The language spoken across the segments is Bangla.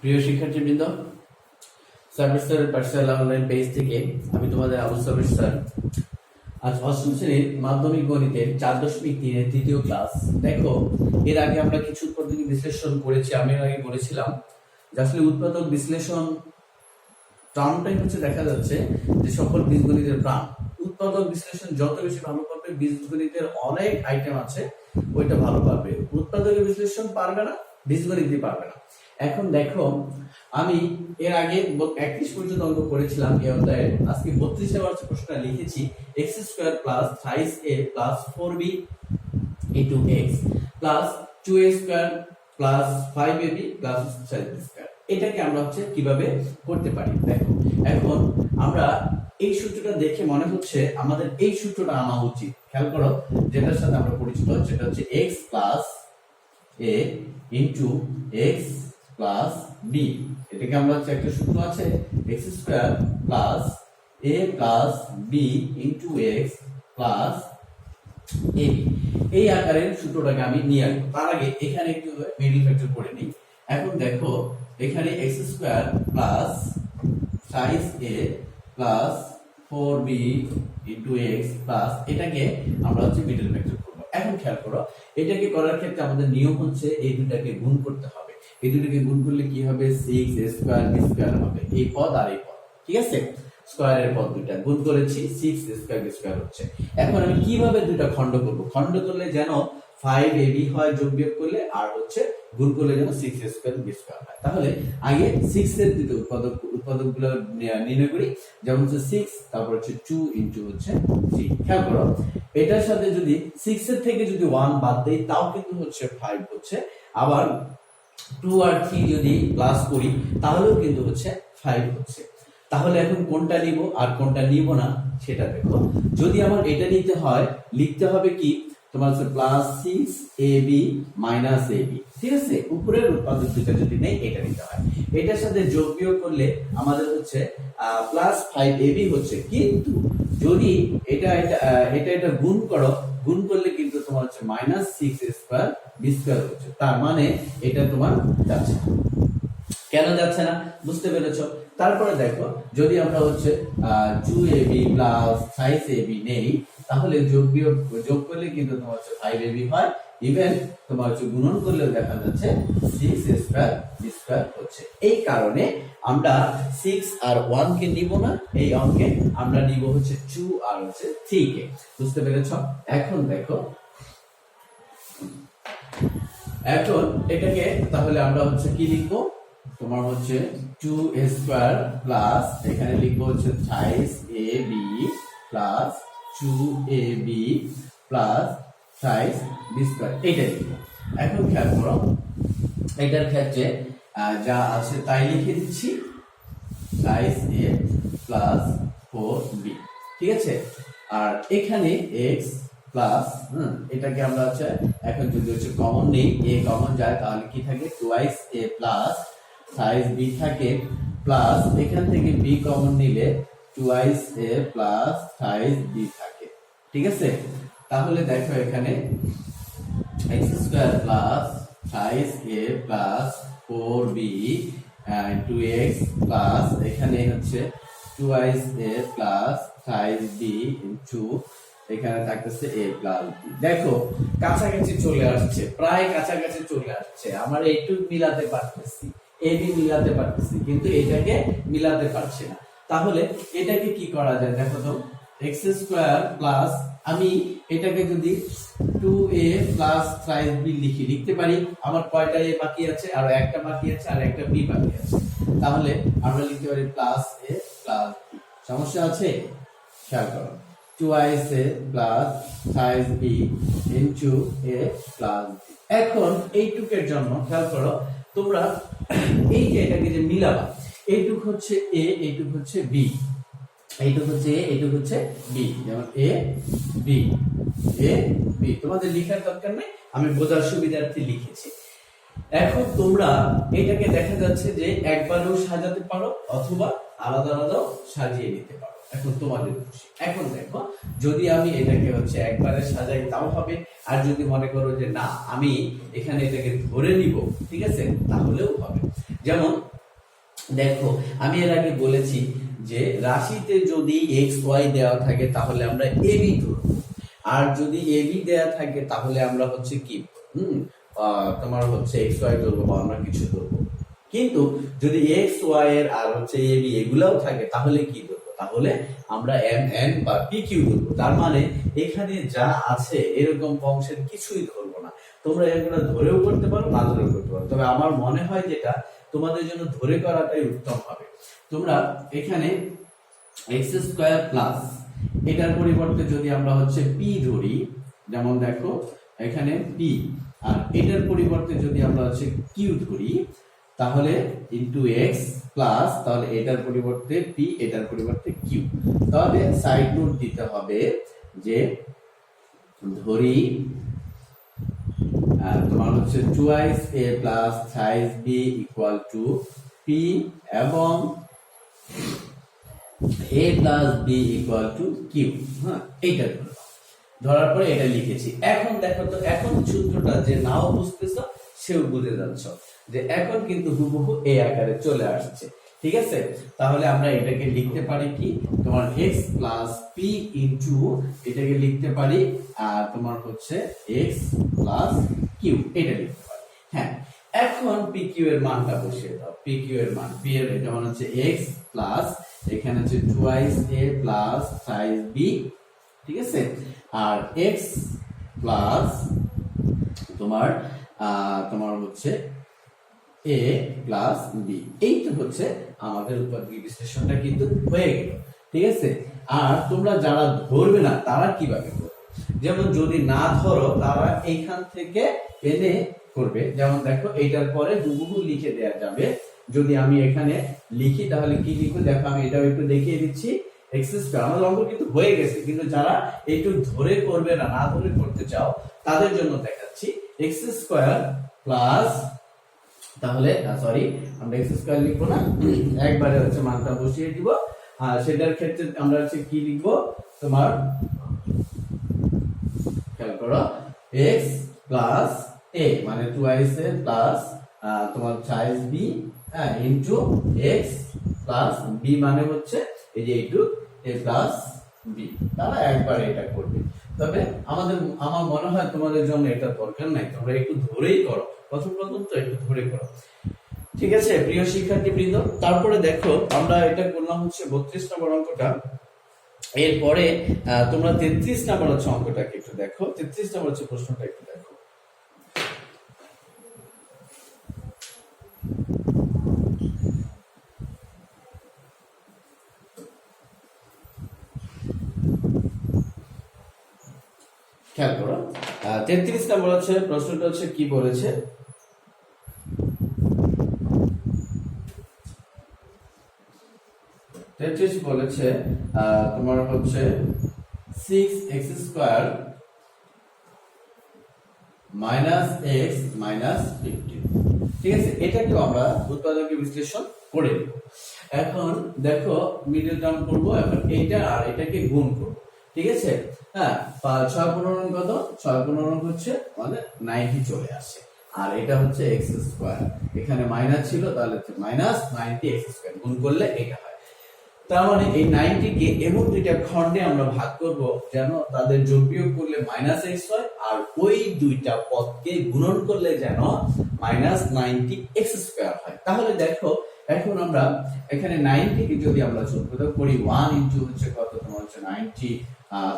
প্রিয় শিক্ষার্থীবৃন্দ, service sir, Pathshala online page থেকে আমি তোমাদের আবু সার্ভিস স্যার। আজ অষ্টম শ্রেণির মাধ্যমিক গণিতের চার দশমিক তিনের তৃতীয় ক্লাস দেখো, এর আগে আমরা কিছু উৎপাদক বিশ্লেষণ করেছি আমি এর আগে বলেছিলাম যে আসলে উৎপাদক বিশ্লেষণ টার্মটাই হচ্ছে দেখা যাচ্ছে যে সকল বীজগণিতের প্রাণ। উৎপাদক বিশ্লেষণ যত বেশি ভালো পারবে বীজগণিতের অনেক আইটেম আছে, ওইটা ভালো পারবে উৎপাদকের বিশ্লেষণ পারবে না, বীজগণিতই পারবে না। এখন দেখো, আমি এর আগে একত্রিশ পর্যন্ত অঙ্ক করেছিলাম এই অধ্যায়ে। আজকে বত্রিশ নম্বর প্রশ্নটা লিখেছি x square plus thrice a plus four b into x plus two a square plus five a b plus square এটাকে আমরা হচ্ছে কীভাবে করতে পারি? দেখো, এখন আমরা এই সূত্রটা দেখে মনে হচ্ছে আমাদের এই সূত্রটা আনা উচিত। খেয়াল করো, যেটার সাথে আমরা পরিচিত যেটা হচ্ছে x plus a into x plus b এটাকে আমরা হচ্ছে একটা সূত্র আছে x square plus a plus b into x plus a এই আকারের সূত্রটাকে আমি নিয়ে আসব। তার আগে এখানে একটু মিডিল ফ্যাক্টর করে নিই। এখন দেখো, এখানে x square plus size a plus four b into x plus এটাকে আমরা হচ্ছে মিডল ফ্যাক্টর করব। এখন খেয়াল করো, এটাকে করার ক্ষেত্রে আমাদের নিয়ম হচ্ছে এই দুটাকে গুণ করতে হবে। এই দুটাকে গুণ করলে কি হবে? সিক্স স্কোয়ার বি স্কোয়ার হবে। এই পদ আর এই পদ, ঠিক আছে? স্কোয়ারের পদ দুইটা গুণ করেছি সিক্স স্কোয়ার বি স্কোয়ার হচ্ছে। এখন আমি কীভাবে দুইটা খণ্ড করব? খণ্ড করলে যেন ফাইভ এ হয়, যোগ বিয়োগ করলে, আর হচ্ছে গুণ করলে যেন সিক্স স্কোয়ার বি স্কোয়ার হয়। তাহলে আগে সিক্স এর দুটো উৎপাদক উৎপাদকগুলো নির্ণয় করি। যেমন হচ্ছে সিক্স তারপর হচ্ছে টু ইন্টু হচ্ছে থ্রি খেয়াল করো, এটার সাথে যদি সিক্স এর থেকে যদি ওয়ান বাদ দেই, তাও কিন্তু হচ্ছে ফাইভ হচ্ছে। আবার টু আর থ্রি যদি প্লাস করি, তাহলেও কিন্তু হচ্ছে ফাইভ হচ্ছে। তাহলে এখন কোনটা নিব আর কোনটা নিব না, সেটা দেখো। যদি আমার এটা নিতে হয়, লিখতে হবে কি? তোমার হচ্ছে plus six a b minus a b ঠিক আছে? উপরের উৎপাদক দুটা যদি নেই, এটা নিতে হয়। এটার সাথে যোগ বিয়োগ করলে আমাদের হচ্ছে প্লাস ফাইভ এ বি হচ্ছে। কিন্তু যদি এটা এটা এটা গুণ করো গুণ করলে কিন্তু তোমার হচ্ছে minus six square b square হচ্ছে। তার মানে এটা তোমার যাচ্ছে না। কেন যাচ্ছে না? বুঝতে পেরেছ? তারপরে দেখো, যদি আমরা হচ্ছে two a b plus size a b নেই, তাহলে যোগ বিয়োগ, যোগ করলে কিন্তু তোমার হচ্ছে ফাইভ এ বি হয়। ইভেন তোমার হচ্ছে গুণন করলেও দেখা যাচ্ছে সিক্স স্কোয়ার স্কোয়ার হচ্ছে। এই কারণে আমরা সিক্স আর ওয়ান কে নিব না, এই অঙ্কে আমরা নিব হচ্ছে টু আর হচ্ছে থ্রি কে। বুঝতে পেরেছ? এখন দেখো, এখন এটাকে তাহলে আমরা হচ্ছে কি লিখব? তোমার হচ্ছে টু স্কোয়ার প্লাস এখানে লিখব হচ্ছে thrice a b plus two a b plus thrice b এইটা লিখব এখন খেয়াল করো এটার ক্ষেত্রে যা আছে তাই লিখে দিচ্ছি thrice a plus four b ঠিক আছে? আর এখানে এক্স প্লাস হুম, এটাকে আমরা হচ্ছে, এখন যদি হচ্ছে কমন নেই এ কমন যায়, তাহলে কি থাকে? Twice a plus size b থাকে প্লাস এখান থেকে বি কমন নিলে twice a plus size b থাকে, ঠিক আছে? তাহলে দেখো এখানে x square plus a plus four b two x plus এখানে হচ্ছে twice a plus b into এখানে থাকতেছে এ প্লাস বি দেখো, কাছাকাছি চলে আসছে, প্রায় কাছাকাছি চলে আসছে। আমার এইটুক মিলাতে পারতেছি এ বি মিলাতে পারতেছি, কিন্তু এটাকে মিলাতে পারছি না। তাহলে এটাকে কি করা যায় দেখো তো? এক্স স্কোয়ার প্লাস আমি এটাকে যদি two a plus size b লিখি, লিখতে পারি, আমার কয়টা এ বাকি আছে, আর একটা বাকি আছে, আর একটা বি বাকি আছে। তাহলে আমরা লিখতে পারি প্লাস এ প্লাস সমস্যা আছে? খেয়াল করো। Twice a plus size b into a plus এখন এইটুকের জন্য খেয়াল করো, তোমরা এই যে এটাকে যে মিলাবা, এইটুক হচ্ছে এ এইটুক হচ্ছে বি এইটুক হচ্ছে এ, এইটুক হচ্ছে বি। যেমন এ, বি এ, বি। তোমাদের লেখার দরকার নেই, আমি বোঝার সুবিধার্থে লিখেছি। এখন তোমরা এটাকে দেখা যাচ্ছে যে একবারেও সাজাতে পারো অথবা আলাদা আলাদাও সাজিয়ে নিতে পারো। এখন তোমাদের খুশি। এখন দেখো, যদি আমি এটাকে হচ্ছে একবারে সাজাই, তাও হবে। আর যদি মনে করো যে না, আমি এখানে এটাকে ধরে নিব, ঠিক আছে? তাহলেও হবে। যেমন, দেখো, আমি এর আগে বলেছি যে রাশিতে যদি এক্স ওয়াই দেওয়া থাকে, তাহলে আমরা এবি ধরবো। আর যদি এবি দেওয়া থাকে, তাহলে আমরা হচ্ছে কি? হুম তোমার হচ্ছে এক্স ওয়াই ধরবো বা আমরা কিছু ধরবো। কিন্তু যদি এক্স ওয়াই এর আর হচ্ছে এবি এগুলাও থাকে, তাহলে কি ধরবো? তাহলে আমরা এম এন বা পি কিউ ধরবো। তার মানে এখানে যা আছে, এরকম বংশের কিছুই ধরবো না। তোমরা এগুলো ধরেও করতে পারো, না ধরেও করতে পারো। তবে আমার মনে হয় যেটা, তোমাদের জন্য ধরে করাটাই উত্তম হবে। তোমরা এখানে এক্স স্কোয়ার প্লাস এটার পরিবর্তে যদি আমরা হচ্ছে পি ধরি, যেমন দেখো, এখানে পি আর এটার পরিবর্তে যদি আমরা হচ্ছে কিউ ধরি, তাহলে ইন্টু এক্স প্লাস তাহলে এটার পরিবর্তে পি এটার পরিবর্তে কিউ তাহলে সাইড নোট দিতে হবে যে, ধরি তোমার হচ্ছে twice a plus thrice b equal to p এবং a plus b equal to q হ্যাঁ এইটা ধরো। ধরার পরে এটা লিখেছি। এখন দেখো তো, এখন সূত্রটা যে নাও বুঝতেছ, সেও বুঝে যাচ্ছ যে এখন কিন্তু হুবহু এই আকারে চলে আসছে। ঠিক আছে? তাহলে আমরা এটাকে লিখতে পারি কি? তোমার এক্স প্লাস পি ইন্টু এটাকে লিখতে পারি, আর তোমার হচ্ছে এক্স প্লাস কিউ এটা লিখতে পারি। হ্যাঁ এখন পি কিউ এর মানটা বসিয়ে দাও। পি কিউ এর মান পি এর যেমন হচ্ছে এক্স প্লাস এখানে হচ্ছে twice a plus size b ঠিক আছে? আর এক্স প্লাস তোমার তোমার হচ্ছে এ প্লাস বি এইটা হচ্ছে আমাদের উপাদ্য বিশ্লেষণটা কিন্তু হয়ে গেল, ঠিক আছে? আর তোমরা যারা ধরবে না, তারা কীভাবে করবে যেমন যদি না ধরো, তারা এইখান থেকে এনে করবে। যেমন দেখো, এইটার পরে হুবহু লিখে দেওয়া যাবে যদি আমি এখানে লিখি, তাহলে কি লিখব দেখো, আমি এটাও একটু দেখিয়ে দিচ্ছি। এক্স স্কোয়ার আমাদের অঙ্ক কিন্তু হয়ে গেছে, কিন্তু যারা একটু ধরে করবে না না ধরে করতে চাও, তাদের জন্য দেখাচ্ছি। এক্স স্কোয়ার প্লাস তাহলে সরি আমরা এক্স স্কোয়ার লিখব না। একবারে হচ্ছে মানটা বসিয়ে দিব। আর সেটার ক্ষেত্রে আমরা হচ্ছে কি লিখব? তোমার, খেয়াল করো এক্স প্লাস এ মানে টু আইস এ প্লাস তোমার সাইজ বি হ্যাঁ ইন্টু এক্স প্লাস বি মানে হচ্ছে এই যে এইটু এ প্লাস বি তারা একবার এটা করবে। তবে আমাদের, আমার মনে হয় তোমাদের জন্য এটা দরকার নাই, তোমরা একটু ধরেই করো। প্রথম প্রথম তো একটু ধরে করো। ঠিক আছে, প্রিয় শিক্ষার্থী বৃন্দ তারপরে দেখো, আমরা এটা করলাম হচ্ছে বত্রিশ নম্বর অঙ্কটা। এরপরে তোমরা তেত্রিশ নম্বর হচ্ছে অঙ্কটাকে একটু দেখো। তেত্রিশ নম্বর হচ্ছে প্রশ্নটা একটু দেখো খেয়াল করো তেত্রিশ নম্বর হচ্ছে প্রশ্নটা হচ্ছে কি বলেছে? তেত্রিশ বলেছে তোমার হচ্ছে six x square minus x minus fifteen ঠিক আছে? এটাকেও আমরা উৎপাদকের বিশ্লেষণ করে এখন দেখো মিডল টার্ম করব, এখন এইটা আর এটাকে গুণ করব। ঠিক আছে? হ্যাঁ ছয়, পনেরো কত? ছয়, পনেরো হচ্ছে আমাদের নাইনটি চলে আসে। আর এটা হচ্ছে এক্স স্কোয়ার এখানে মাইনাস ছিল, তাহলে হচ্ছে মাইনাস নাইনটি এক্স স্কোয়ার গুণ করলে এটা হয়। তার মানে এই নাইনটিকে এমন দুইটা খণ্ডে আমরা ভাগ করব যেন তাদের যোগ বিয়োগ করলে মাইনাস এক্স হয়, আর ওই দুইটা পদকে গুণন করলে যেন মাইনাস নাইনটি এক্স স্কোয়ার হয়। তাহলে দেখো, এখন আমরা এখানে নাইনটিকে যদি আমরা যোগ করি ওয়ান ইন্টু হচ্ছে কত? হচ্ছে নাইনটি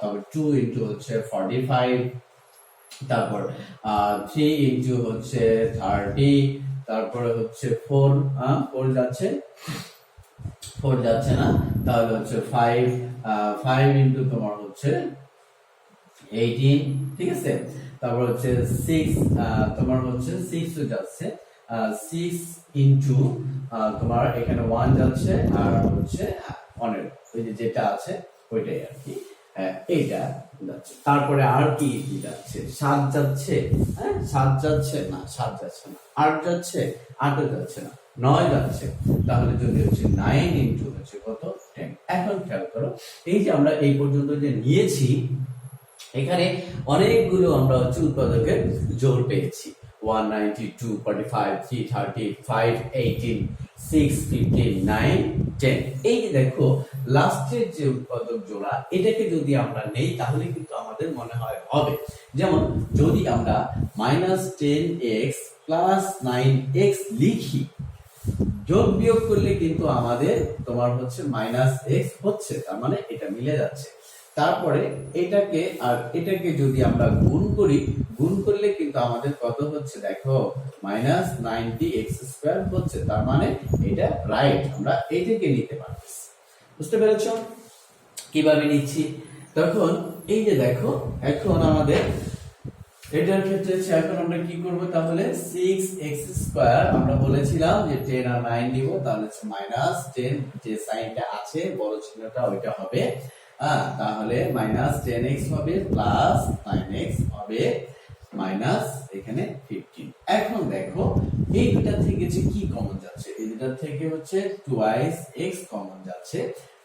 তারপর টু ইন্টু হচ্ছে ফর্টি ফাইভ তারপর থ্রি ইন্টু হচ্ছে থার্টি তারপরে হচ্ছে ফোর ফোর যাচ্ছে ফোর যাচ্ছে না, তাহলে হচ্ছে ফাইভ ফাইভ ইন্টু তোমার হচ্ছে এইটিন ঠিক আছে? তারপর হচ্ছে সিক্স তোমার হচ্ছে সিক্স যাচ্ছে সিক্স ইন্টু তোমার এখানে ওয়ান যাচ্ছে আর হচ্ছে পনেরো ওই যে যেটা আছে ওইটাই আর কি। এইটা যাচ্ছে। তারপরে আর কি কি যাচ্ছে? সাত যাচ্ছে? হ্যাঁ সাত যাচ্ছে না, সাত যাচ্ছে না। আট যাচ্ছে, আটও যাচ্ছে না, নয় যাচ্ছে। তাহলে যদি হচ্ছে নাইন ইন্টু হচ্ছে কত? টেন এখন খেয়াল করো, এই যে আমরা এই পর্যন্ত যে নিয়েছি, এখানে অনেকগুলো আমরা হচ্ছে উৎপাদকের জোর পেয়েছি। যেমন, যদি আমরা minus ten x plus nine x লিখি, যোগ বিয়োগ করলে কিন্তু আমাদের তোমার হচ্ছে মাইনাস এক্স হচ্ছে, তার মানে এটা মিলে যাচ্ছে। তারপরে এটাকে আর এটাকে যদি আমরা গুণ করি, গুণ করলে কিন্তু আমাদের কত হচ্ছে? দেখো মাইনাস নাইনটি এক্স স্কোয়ার হচ্ছে। তার মানে এটা রাইট আমরা এটাকে নিতে পারতেছি। বুঝতে পেরেছ? কীভাবে নিচ্ছি? তখন এই যে দেখো, এখন আমাদের এটার ক্ষেত্রে হচ্ছে এখন আমরা কি করব তাহলে? সিক্স এক্স স্কোয়ার আমরা বলেছিলাম যে টেন আর নাইন নিব, তাহলে হচ্ছে মাইনাস টেন যে সাইনটা আছে, বড় চিহ্নটা ওইটা হবে হ্যাঁ তাহলে মাইনাস টেন এক্স হবে প্লাস নাইন এক্স হবে মাইনাস এখানে ফিফটিন এখন দেখো, এই দুটা থেকে যে কি কমন যাচ্ছে? এই দুটা থেকে হচ্ছে টুয়াইস এক্স কমন যাচ্ছে।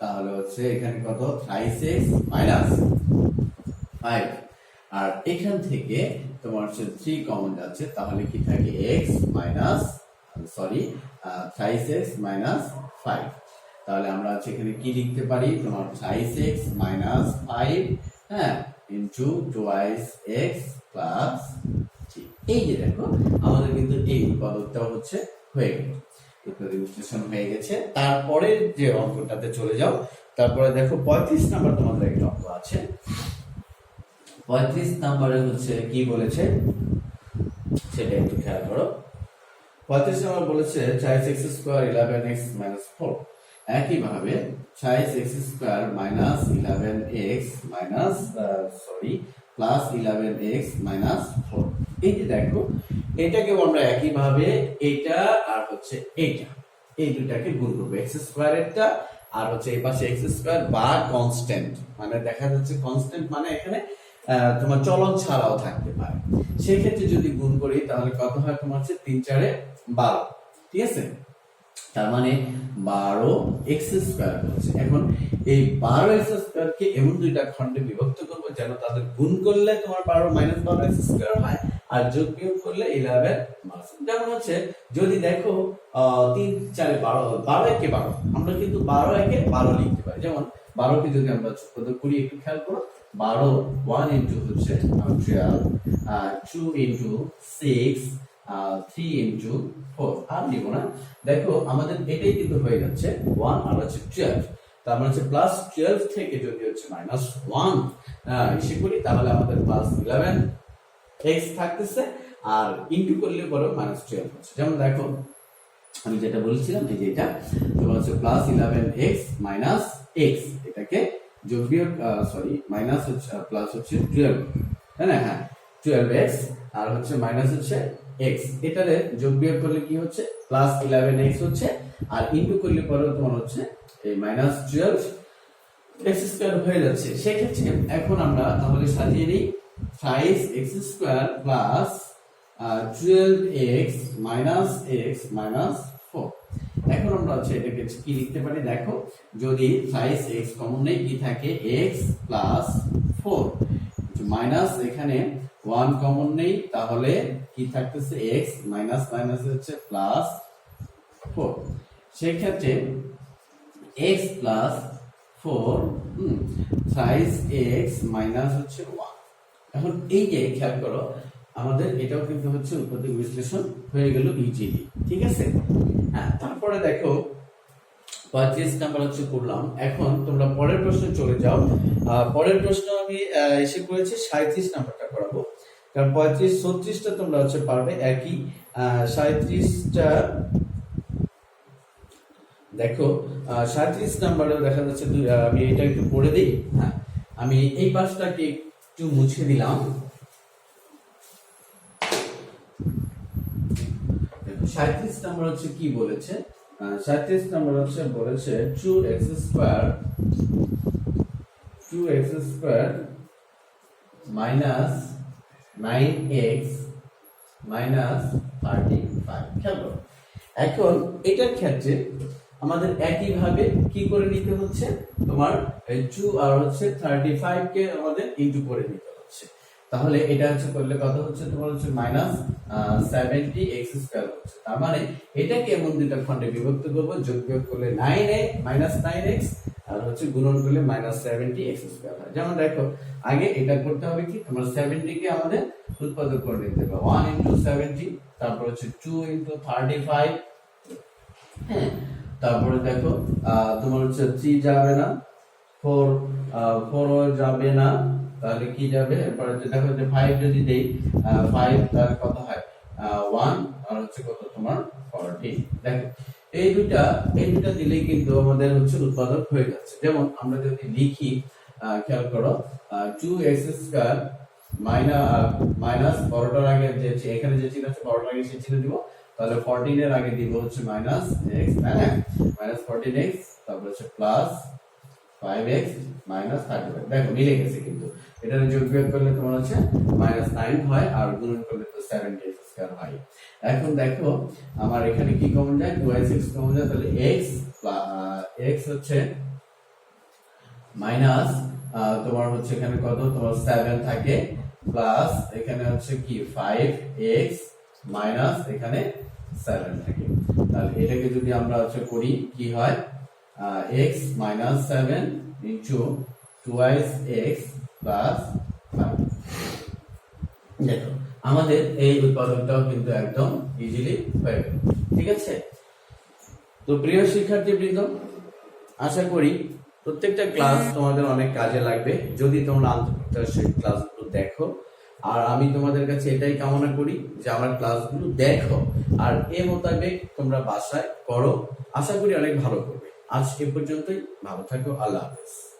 তাহলে হচ্ছে এখানে কত? থ্রাইস এক্স মাইনাস ফাইভ আর এখান থেকে তোমার হচ্ছে থ্রি কমন যাচ্ছে, তাহলে কি থাকে? X minus sorry thrice x minus five তাহলে আমরা এখানে কি লিখতে পারি? তোমার থ্রাইস এক্স মাইনাস ফাইভ হ্যাঁ ইন্টু টুয়াইস এক্স প্লাস এই যে দেখো, আমাদের কিন্তু এই উৎপাদকটা হচ্ছে হয়ে গেল। বিশ্লেষণ হয়ে গেছে। তারপরের যে অঙ্কটাতে চলে যাও, তারপরে দেখো পঁয়ত্রিশ নাম্বার তোমাদের একটা অঙ্ক আছে। পঁয়ত্রিশ নাম্বারে হচ্ছে কি বলেছে? সেটা একটু খেয়াল করো। পঁয়ত্রিশ নাম্বার বলেছে চাইস x square eleven x minus four একইভাবে চাইস x square minus eleven x minus sorry plus eleven x minus four এই যে দেখো, এটাকেও আমরা একইভাবে এটা আর হচ্ছে এইটা। এই দুটাকে গুণ করব এক্স স্কোয়ারেরটা আর হচ্ছে এই পাশে এক্স স্কোয়ার বা কনস্ট্যান্ট মানে দেখা যাচ্ছে কনস্ট্যান্ট মানে এখানে তোমার চলন ছাড়াও থাকতে পারে। সেক্ষেত্রে যদি গুণ করি তাহলে কত হয় তোমার হচ্ছে তিন চারে বারো। ঠিক আছে? তার মানে বারো এক্স স্কোয়ার হচ্ছে এখন এই বারো এক্স স্কোয়ারকে এমন দুইটা খণ্ডে বিভক্ত করব যেন তাদের গুণ করলে তোমার বারো মাইনাস বারো এক্স স্কোয়ার হয়, আর যোগ বিয়োগ করলে ইলেভেন যেমন হচ্ছে, যদি দেখো তিন চারে বারো বারো একে বারো, আমরা কিন্তু বারো একে বারো লিখতে পারি। যেমন বারোকে যদি আমরা ছোট করি একটু খেয়াল করো, বারো ওয়ান ইন্টু হচ্ছে twelve two into six three into দেখো, আমাদের এটাই কিন্তু হয়ে যাচ্ছে ওয়ান আর টুয়েলভ তার মানে হচ্ছে প্লাস টুয়েলভ থেকে যদি হচ্ছে মাইনাস ওয়ান হিসেব করি, তাহলে আমাদের প্লাস ইলেভেন থাকতেছে, আর ইন্টু করলে পরে মাইনাস টুয়েলভ যেমন দেখো, আমি যেটা বলছিলাম, এই যে এটা, তোমার হচ্ছে plus eleven x minus x এটাকে যোগ সরি মাইনাস হচ্ছে প্লাস হচ্ছে টুয়েলভ না? হ্যাঁ টুয়েলভ এক্স আর হচ্ছে মাইনাস হচ্ছে এক্স এটারে যোগ বিয়োগ করলে কি হচ্ছে? প্লাস ইলেভেন এক্স হচ্ছে, আর ইন্টু করলে পরে তোমার হচ্ছে এই মাইনাস টুয়েলভ এক্স স্কোয়ার হয়ে যাচ্ছে। সেক্ষেত্রে এখন আমরা তাহলে সাজিয়ে নিই five x square plus twelve x minus x minus four এখন আমরা হচ্ছে এটাকে কি লিখতে পারি? দেখো, যদি ফাইভ এক্স কমন নেই, কি থাকে? এক্স প্লাস ফোর মাইনাস এখানে ওয়ান কমন নেই, তাহলে কি থাকতেছে এক্স মাইনাস মাইনাস হচ্ছে প্লাস ফোর। সেক্ষেত্রে x plus four size x minus হচ্ছে ওয়ান। এখন এই যে খেয়াল করো, আমাদের এটাও কিন্তু হচ্ছে উৎপত্তি বিশ্লেষণ হয়ে গেল ইজিলি ঠিক আছে? হ্যাঁ তারপরে দেখো, পঁয়ত্রিশ নাম্বার হচ্ছে করলাম। এখন তোমরা পরের প্রশ্নে চলে যাও। পরের প্রশ্ন আমি এসে করেছি সাঁত্রিশ নাম্বারটা করাবো। কারণ পঁয়ত্রিশ, ছত্রিশটা তোমরা হচ্ছে পারবে, একই সাঁত্রিশটা দেখো সাঁত্রিশ দেখা যাচ্ছে আমি এটা একটু পড়ে দিই হ্যাঁ আমি এই পাশটাকে একটু মুছে দিলাম। সাঁত্রিশ নাম্বার হচ্ছে কি বলেছে? সাঁত্রিশ নাম্বার হচ্ছে বলেছে two x square two x square minus nine. এখন এটার ক্ষেত্রে আমাদের একই ভাবে কি করে নিতে হচ্ছে? তোমার টু আর হচ্ছে থার্টি আমাদের ইন্টু করে নিতে হচ্ছে। তাহলে এটা হচ্ছে করলে কত হচ্ছে? তোমার হচ্ছে মাইনাস সেভেন্টি এক্স স্কোয়ার হচ্ছে। তার মানে এটাকে এমন দুইটা খণ্ডে বিভক্ত করব? যোগ বিয়োগ করলে nine a minus nine x আর হচ্ছে গুণন করলে মাইনাস সেভেন্টি এক্স স্কোয়ার হয়। যেমন দেখো, আগে এটা করতে হবে কি? তোমার সেভেন্টি কে আমাদের উৎপাদক করে নিতে হবে। ওয়ান ইন্টু সেভেন্টি তারপর হচ্ছে টু ইন্টু থার্টি ফাইভ তারপরে দেখো তোমার হচ্ছে থ্রি যাবে না ফোর ফোর যাবে না, তাহলে কি যাবে? এরপরে দেখো যে ফাইভ যদি দেই ফাইভ তাহলে কত হয়? ওয়ান আর হচ্ছে কত তোমার ফোরটি দেখো এই দুটা এই দুটা দিলেই কিন্তু আমাদের হচ্ছে উৎপাদক হয়ে যাচ্ছে। যেমন আমরা যদি লিখি খেয়াল করো টু এক্স স্কোয়ার মাইনাস বড়টার আগে যে এখানে যে চিহ্ন আছে বারোটার আগে সে চিহ্ন দিব। তাহলে 14 এর আগে দিব হচ্ছে minus x minus fourteen x তারপর হচ্ছে প্লাস ফাইভ এক্স মাইনাস দেখো, মিলে গেছে কিন্তু। এটা যোগ বিয়োগ করলে তোমার হচ্ছে মাইনাস নাইন হয় আর গুণন করলে তো সেভেন্টি এক্স হয় এখন দেখো, আমার এখানে কি কমন যায়? টু এক্স এক্স কমন যায়, তাহলে এক্স এক্স হচ্ছে মাইনাস তোমার হচ্ছে এখানে কত? তোমার সেভেন থাকে প্লাস এখানে হচ্ছে কি? ফাইভ এক্স মাইনাস এখানে সেভেন থাকে। তাহলে এটাকে যদি আমরা হচ্ছে করি, কি হয়? X minus seven into twice x plus দেখো, আমাদের এই উৎপাদনটাও কিন্তু একদম ইজিলি হয়ে ঠিক আছে? তো প্রিয় শিক্ষার্থী বৃন্দ আশা করি প্রত্যেকটা ক্লাস তোমাদের অনেক কাজে লাগবে। যদি তোমরা আন্তর্জাতিক ক্লাসগুলো দেখো, আর আমি তোমাদের কাছে এটাই কামনা করি যে আমার ক্লাসগুলো দেখো, আর এ মোতাবেক তোমরা বাসায় করো। আশা করি অনেক ভালো করবে। আজ এ পর্যন্তই ভালো থাকো আল্লাহ হাফেজ।